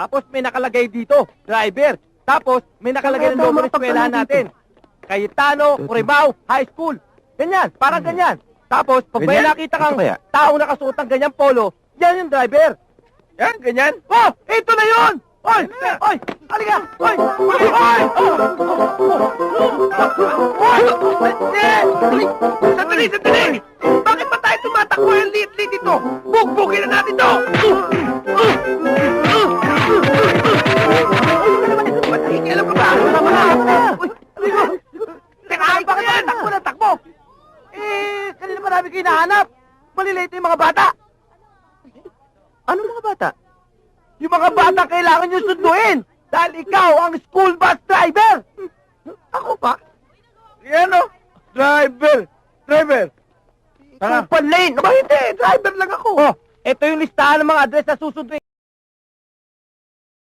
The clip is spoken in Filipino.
Tapos may nakalagay dito, driver. Tapos may nakalagay ng Ano, logo ng mga eskwelahan pagkalan natin. Cayetano, Curibao, High School. Ganyan, parang ganyan. Tapos, pag may nakita kang taong nakasuot ng ganyang polo, yan yung driver. Yan, ganyan. Oh, ito na yun! Oy! Oy! Halika! Oy! Oy! Oy! Oy! Sandali! Sandali! Sandali! Bakit ba tayo tumatakbo yung liit-liit ito? Bugbugin na natin to! Alam Namin kayo nahanap. Malilate yung mga bata. Ano mga bata? Yung mga bata kailangan nyo sunduin dahil ikaw ang school bus driver. Ako pa? Yan o. Driver. Driver. Ikaw pa lane. Aba hindi, driver lang ako. Oh, ito yung listahan ng mga address na susunduin.